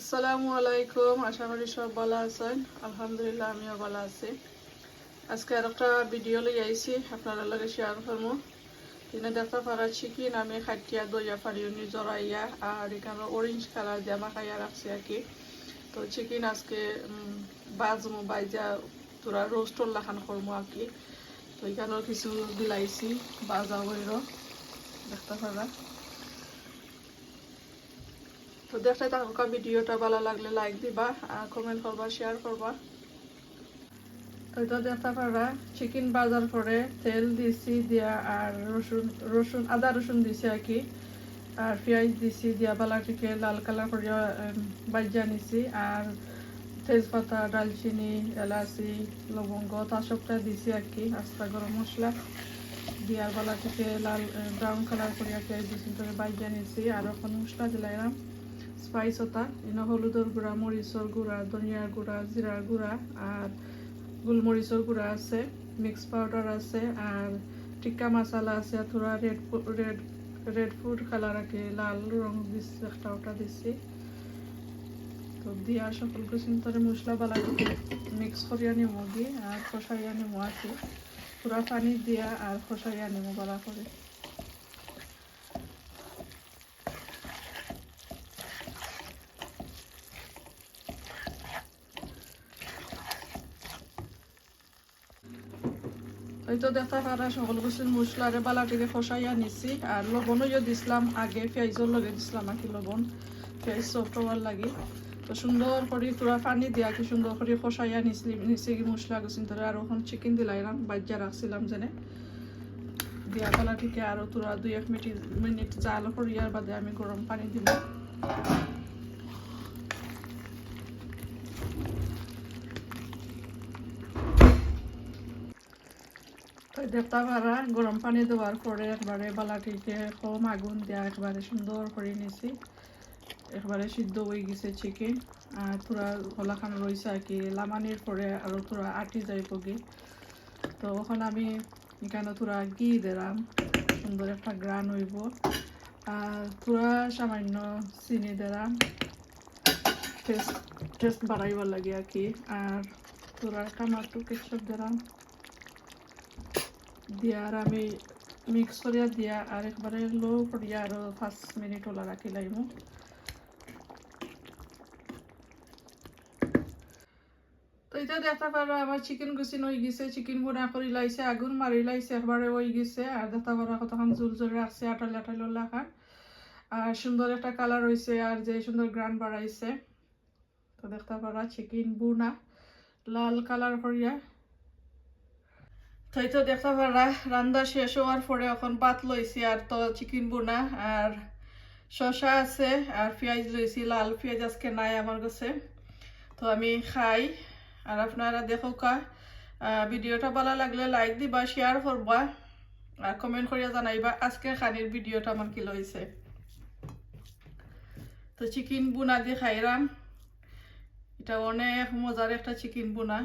আসসালামু আলাইকুম, আশা করি সব ভালো আছেন। আলহামদুলিল্লাহ, আমিও ভালো আছি। আজকে আর একটা ভিডিও লই আইছি আপনারা লগে শেয়ার করব। দিনে দেখতে পারা চিকেন আমি খাটিয়া দইয়া পারি উনি জড়াইয়া আর এখানে অরেঞ্জ কালার দিয়ে মাখাইয়া রাখছি আর কি। তো চিকেন আজকে বাজমো বাইজা তোরা রোস্টর লাখান করব আর কি। তো এখানেও কিছু বিলাইছি, বাজা হইর। দেখতে পারা তো দেখতে থাকা ভিডিওটা ভালো লাগলে লাইক দিবা, আর কমেন্ট করবা শেয়ার করবা। এটা দেখতে পারা চিকেন বাজার করে তেল দিছি দিয়া, আর রসুন রসুন, আদা রসুন দিছি আর কি। আর পেঁয়াজ দিছি দিয়া, বালাটিকে লাল কালার করিয়া বাজ্যা নিছি। আর তেজপাতা, ডালচিনি, এলাচি, লবঙ্গ তা সবটা দিছি আর কি, আস্তা গরম মশলা। দিয়ার বালাটিকে লাল ব্রাউন কালার করিয়া পেঁয়াজ দিছি করে বাজ্যা নিছি। আর এখন মশলা দিলাম। স্পাইস ওটা এনে হলুদের গুঁড়া মরিচর গুঁড়া ধনিয়ার গুঁড়া জিরার গুঁড়া আর গোলমরিচর গুঁড়া আছে, মিক্স পাউডার আছে আর টিক্কা মশলা আছে। থোড়া red red red food colour আঁকে, লাল রং দিচ্ছি একটা ওটা দিচ্ছি তো দিয়া সকল কিছু তারে মশলা বালা মিক্স করিয়া নিম দি, আর খসাইয়া নিম আছে। পুরা পানি দিয়া আর খসাইয়া নিম বালা করে ওই দেখা পারা সকল কিছু মশলারে বালাটিকে খসাইয়া নিছি। আর লবণও দিছিলাম আগে পেঁয়াজের লগে দিছিলাম আর কি লবণ। পেঁয়াজ সফট হওয়ার লাগে। তো সুন্দর করে তোরা পানি দিয়া কি সুন্দর করে খসাইয়া নিছি নিচে কি মশলা গেছিল তোরা আর ওখান চিকেন দিলাইলাম বাজ্যা রাখছিলাম যেনে। দিয়া বালাটিকে আরও তোরা দুই এক মিনিট মিনিট জাল করিয়ার বাদে আমি গরম পানি দিলাম। তো দেখতে পারা গরম পানি দেওয়ার পরে একবারে বালাটিকে কম আগুন দেওয়া একবারে সুন্দর করে নিছি। একবারে সিদ্ধ হয়ে গেছে চিকেন আর তোরা হলাখান রয়েছে আর কি, লামানির পরে আরও তোরা আটি যাই পগি তো ওখানে আমি এখানে তোরা ঘি দিলাম, সুন্দর একটা গ্রান হইব। আর তোরা সামান্য চিনি দিলাম টেস্ট টেস্ট বাড়াইবার লাগে আর কি। আর তোরা টমাটো কেচাপ দিলাম। দিয়া আর আমি মিক্স করিয়া দিয়া আর একবারে লো করিয়া আরও পাঁচ মিনিট ওলা রাখি লাইম। তো এটা দেখতে পারো, আমার চিকেন গুছিন হয়ে গেছে চিকেন বুনা করে লাইছে, আগুন মারি লাইছে একবারে হয়ে গেছে, আর দেখতে পারো কতক্ষণ জোর জোরে রাখছে আটালে আটালে লাখান আর সুন্দর একটা কালার হয়েছে আর যে সুন্দর গ্রান বাড়াইছে তো দেখতে পারা চিকেন বুনা, লাল কালার করিয়া তাই তো দেখতে পারা রান্না শেষ হওয়ার পরে এখন ভাত লইছি আর তো চিকেন বোনা আর শশা আছে আর পেঁয়াজ লইছি, লাল পেঁয়াজ আজকে নাই আমার কাছে। তো আমি খাই আর আপনারা দেখো কা ভিডিওটা ভালো লাগলে লাইক দিবা শেয়ার করবা আর কমেন্ট করিয়া জানাইবা আজকে খানির ভিডিওটা আমার কি লইছে। তো চিকেন বোনা দিয়ে খাইরাম। এটা অনেক মজার একটা চিকেন বুনা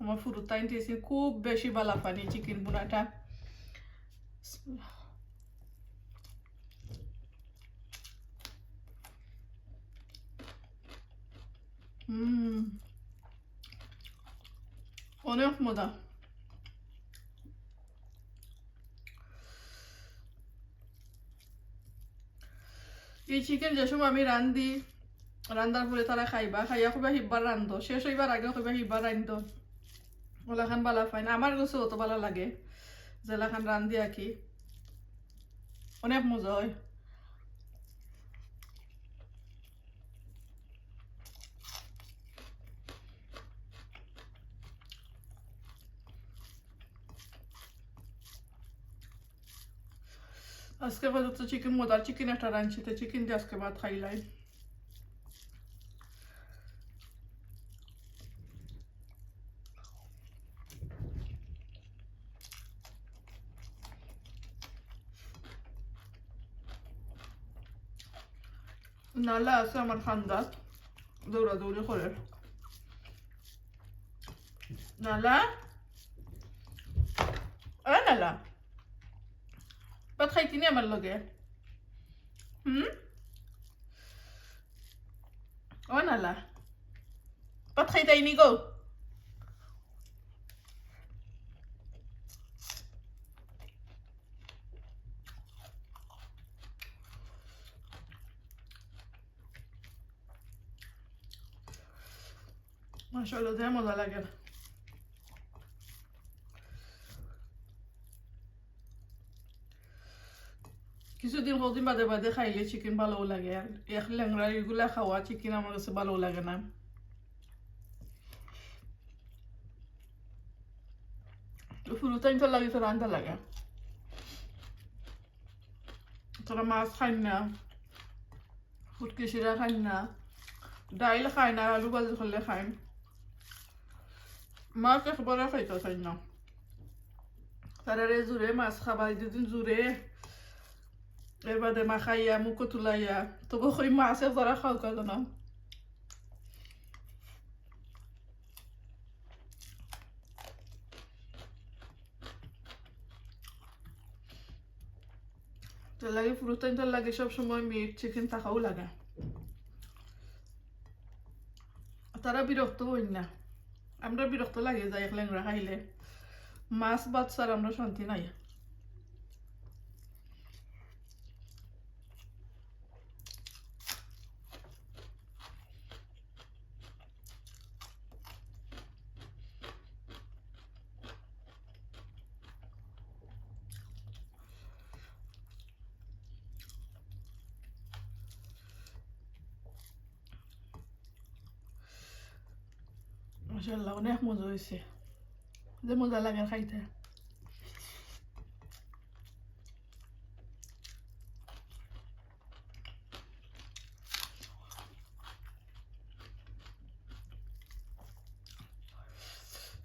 আমার ফুরুত দিয়েছি খুব বেশি বালা পানি, চিকেন বুনাটা। অনেক মজা। এই চিকেন যে সময় আমি রান্ধি, রান্ধার পরে তারা খাইবা, খাইয়া খুব হিব্বার রান্ধো, শেষ হইবার আগে খুব হিব্বার রান্ধো। ওলাখান বালা পাই না আমার কাছে অত ভালো লাগে জেলাখান রান্ধি আঁকি। অনেক মজা হয়। আজকে পর্যন্ত চিকেন মজার চিকেন একটা রাঁধছি, তো চিকেন দিয়ে আজকে ভাত খাইলাই। নালা আছে আমার খান্দা দৌড়াদৌড়ি করে নালা এ নালা ভাত খাইতিনি আমার লগে হুম ও নালা পাত খাইতাইনি গো মাশাআল্লাহ দেয় মজা লাগে কিছুদিন কদিন বাদে বাদে খাইলে চিকেন ভালো লাগে, আর এক ল্যাংড়া এগুলা খাওয়া চিকেন আমার কাছে ভালো লাগে না। শুরু টাইম তো লাগে, তো রান্না লাগে। তোরা মাছ খাই না ফুটকি শিরা খাই না, ডাইল খাই না আলু ভাজি করলে খাই মাছ একবারে খাইতে চাই না তারা জুড়ে মাছ খাবা দুদিন জুড়ে এবারে মা খাইয়া মুখো তুলাইয়া তবু ওই মাছ একবারে খাও কালো না তার লাগে পুরো টাইম তার লাগে সব সময় মিট চিকেন থাকাও লাগে তারা বিরক্ত হই না আমরা বিরক্ত লাগে যাই এক ল্যাংরা খাইলে। মাছ বাচ্চার আমরা শান্তি নাই। মাসাল্লাহ অনেক মজা হয়েছে। যে মজা লাগে খাইতে।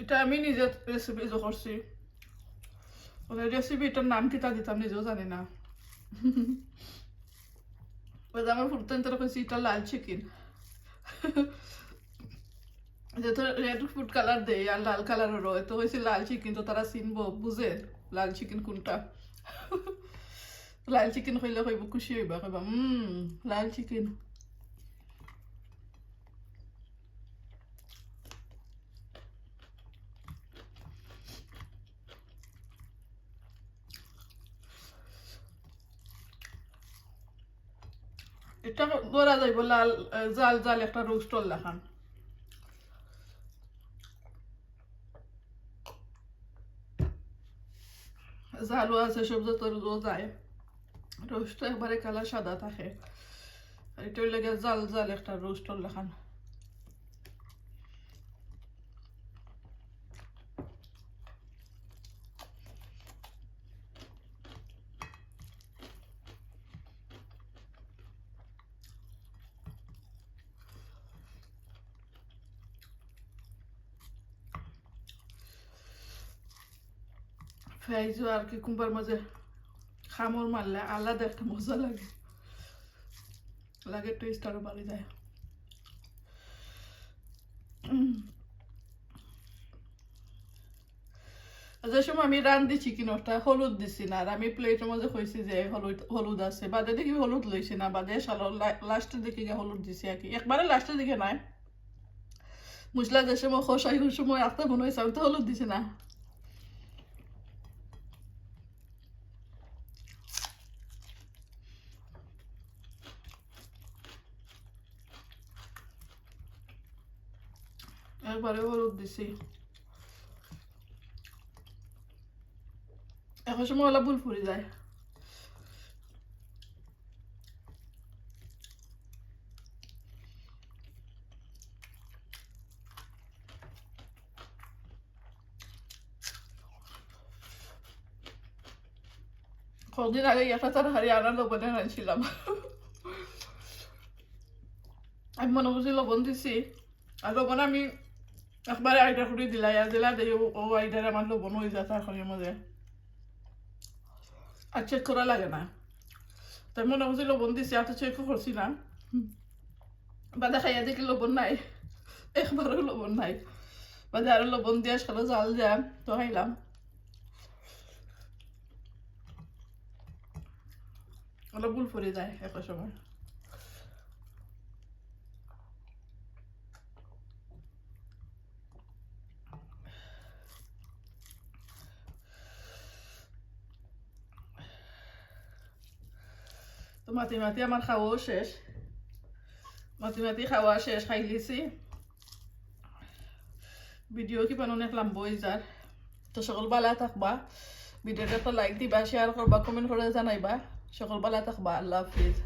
এটা আমি নিজে রেসিপি যে করছি। মানে রেসিপিটার নাম কিতা দিতাম নিজেও জানি না। যে আমার ফুটতেন তারা কইছি, এটা লাল চিকেন যেহেতু রেড ফুড কালার দেয় আর লাল কালারও রয়, তো হয়েছে লাল চিকেন তো তারা চিনবো, বুঝে লাল চিকেন কোনটা? লাল চিকেন খাইলে কইব খুশি হইবা কইবা হুম লাল চিকেন এটা বলা যাইব লাল জাল জাল একটা রোস্টল झालो असा शब्द तर रोज आहे. रोस्टर बरे काला शादात आहे. आणि तो लगेच जाल जाल एकटा रोस्टर लहान ফেয়াইজও আর কি কুম্বার মাঝে খামর মারলে আলাদা একটা মজা লাগে। লাগে টেস্ট আরও বাড়ি যায়। যে সময় আমি রান্ধি ওটা হলুদ দিছি না আর আমি প্লেটের মধ্যে কইছি যে হলুদ হলুদ আছে। বাদে দেখি হলুদ লইছি না, বাদে সালো লাস্টের দিকে গিয়ে হলুদ দিছি আর কি। একবারে লাস্টের দিকে নাই। মশলা যে সময় খসাই সময় আস্তে মনে আমি তো হলুদ দিছি না। একবারে হলুদ দিছি। এখন সময় ওলা ভুল ফুরি যায়। কদিন আগে একটা তরকারি আনার লবণে আনছিলাম। আমি মনে করছি লবণ দিছি। আর লবণ আমি একবারে আইডা করে দিলাই আর দিলা দেখি ও আইডার আমার লবণ হয়ে যায় তরকারির মধ্যে আর চেক করা লাগে না। তাই মনে করছি লবণ দিছি আর তো চেক করছি না। বাদে খাইয়া দেখি লবণ নাই? একবারও লবণ নাই। বাদে আরও লবণ দিয়ে সাথে জাল দিয়া, তো খাইলাম। ওটা ভুল পড়ে যায় একটা সময়। মাতি মাতি আমার খাওয়াও শেষ মাতি মাতি খাওয়া শেষ খাই লিছি ভিডিও কি বানো দেখলাম বই যার তো সকল বালা থাকবা ভিডিওটা তো লাইক দিবা শেয়ার করবা কমেন্ট করে জানাইবা সকল বালা থাকবা আল্লাহ হাফিজ